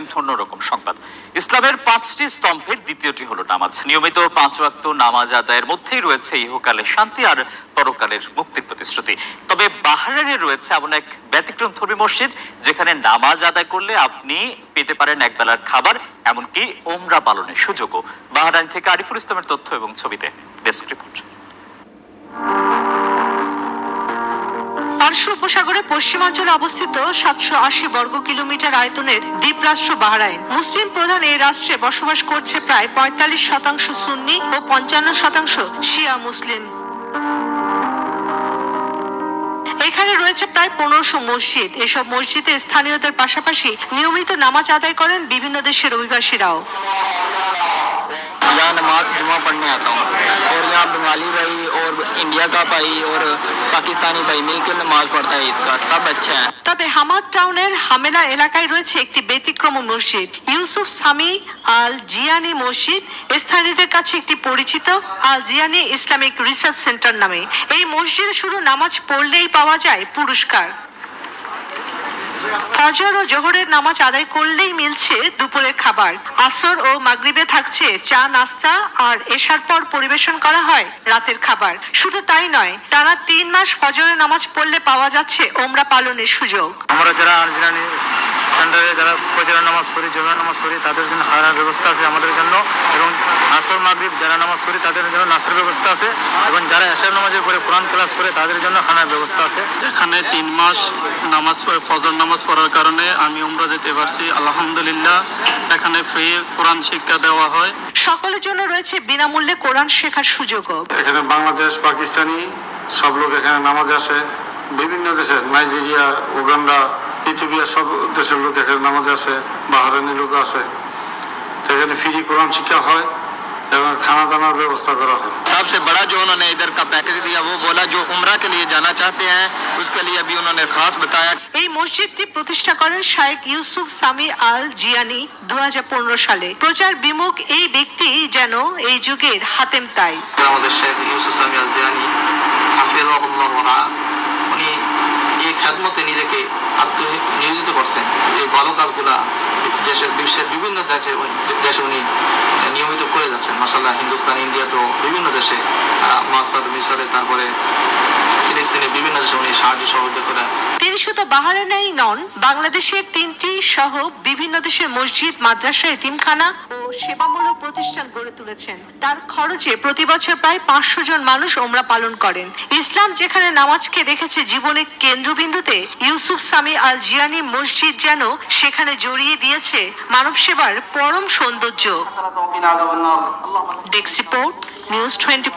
দেখছেন অন্যরকম সংবাদ। ইসলামের পাঁচটি স্তম্ভের দ্বিতীয়টি হলো নামাজ। নিয়মিত পাঁচ ওয়াক্ত নামাজ আদায়ের মধ্যেই রয়েছে ইহকালের শান্তি আর পরকালের মুক্তির প্রতিশ্রুতি। তবে বাহারাইনে রয়েছে এমন এক ব্যতিক্রম ধর্মী মসজিদ, যেখানে নামাজ আদায় করলে আপনি পেতে পারেন একবেলার খাবার, এমনকি ওমরা পালনের সুযোগও। বাহারাইন থেকে আরিফুল ইসলামের তথ্য এবং ছবিতে ডেস্ক রিপোর্ট। পার্শ্ব উপসাগরে পশ্চিমাঞ্চলে অবস্থিত সাতশো আশি বর্গ কিলোমিটার আয়তনের দ্বীপরাষ্ট্র বাহরাইন। মুসলিম প্রধান এই রাষ্ট্রে বসবাস করছে প্রায় পঁয়তাল্লিশ শতাংশ সুন্নি ও পঞ্চান্ন শতাংশ শিয়া মুসলিম। এখানে রয়েছে প্রায় পনেরোশো মসজিদ। এসব মসজিদে স্থানীয়দের পাশাপাশি নিয়মিত নামাজ আদায় করেন বিভিন্ন দেশের অভিবাসীরাও। यहाँ नमाज जुमा पढ़ने आता हूँ और यहाँ बंगाली भाई और इंडिया का भाई और पाकिस्तानी भाई मिलकर नमाज पढ़ता है ईद का सब अच्छा है তবে হামাদ টাউনের হামেলা এলাকায় রয়েছে একটি ব্যতিক্রম মসজিদ ইউসুফ সামি আল জিয়ানি মসজিদ স্থানীয়দের কাছে একটি পরিচিত Al Jiani Islamic research centre নামে এই মসজিদে শুধু নামাজ পড়লেই পাওয়া যায় পুরস্কার ফজর ও জোহরের নামাজ আদায় করলেই মিলছে দুপুরের খাবার। আসর ও মাগরিবে থাকছে চা, নাস্তা আর এশার পর পরিবেশন করা হয় রাতের খাবার। শুধু তাই নয় তারা তিন মাস ফজরের নামাজ পড়লে পাওয়া যাচ্ছে ওমরা পালনের সুযোগ। আমরা যারা সেন্টারে যারা ফজরের নামাজ পড়ি জোহরের নামাজ পড়ি তাদের জন্য খাওয়ার ব্যবস্থা আছে আমাদের জন্য। এবং আসর মাগরিব যারা নামাজ পড়ি তাদের জন্য নাস্তার ব্যবস্থা আছে। এবং যারা এশার নামাজের পরে কোরআন ক্লাস করে তাদের জন্য খানার ব্যবস্থা আছে। এখানে তিন মাস নামাজ পড়ে- ফজর নামাজ পড়ার কারণে আমি উমরা যেতে পারছি। আলহামদুলিল্লাহ এখানে ফ্রি কোরআন শিক্ষা দেওয়া হয়। সকলের জন্য রয়েছে বিনামূল্যে কোরআন শেখার সুযোগও। এখানে বাংলাদেশ পাকিস্তানি সব লোক এখানে নামাজ আসে। বিভিন্ন দেশের নাইজেরিয়া উগান্ডা সব দেশের লোক এখানে নামাজ আসে বাহারানি লোক আসে তো এখানে ফ্রি কোরআন শিক্ষা হয় এবং খানা দানার ব্যবস্থা করা হয় सबसे बड़ा जो उन्होंने इधर का पैकेज दिया वो बोला जो उम्रा के लिए जाना चाहते हैं उसके लिए भी उन्होंने खास बताया এই মসজিদটি প্রতিষ্ঠা করেন শায়েক ইউসুফ সামি আল জিয়ানি দু সালে প্রচার বিমুখ এই ব্যক্তি যেন এই যুগের হাতেম তাই আমাদের শেখ ইউসুফ সামি আজিয়ানি হাফিজাহুল্লাহ ওরা উনি এই খ্যাতমতে নিজেকে আত্ম নিয়োজিত করছেন, এই ভালো কাজগুলা দেশের বিশ্বের বিভিন্ন দেশে দেশে উনি নিয়মিত করে যাচ্ছেন। মাসাল্লাহ হিন্দুস্তান, ইন্ডিয়া তো বিভিন্ন দেশে মাসার মিশরে তারপরে ফিলিস্তিনে বিভিন্ন দেশে উনি সাহায্য সহযোগিতা করে। তিনি শুধু বাহারাইনেই নন বাংলাদেশের তিনটি সহ বিভিন্ন দেশের মসজিদ মাদ্রাসা এতিমখানা ও সেবামূলক প্রতিষ্ঠান গড়ে তুলেছেন। তার খরচে প্রতি বছর প্রায় পাঁচশো জন মানুষ ওমরা পালন করেন। ইসলাম যেখানে নামাজকে রেখেছে জীবনের কেন্দ্রবিন্দুতে ইউসুফ সামি আল জিয়ানি মসজিদ যেন সেখানে জড়িয়ে দিয়েছে মানব সেবার পরম সৌন্দর্য। Report news twenty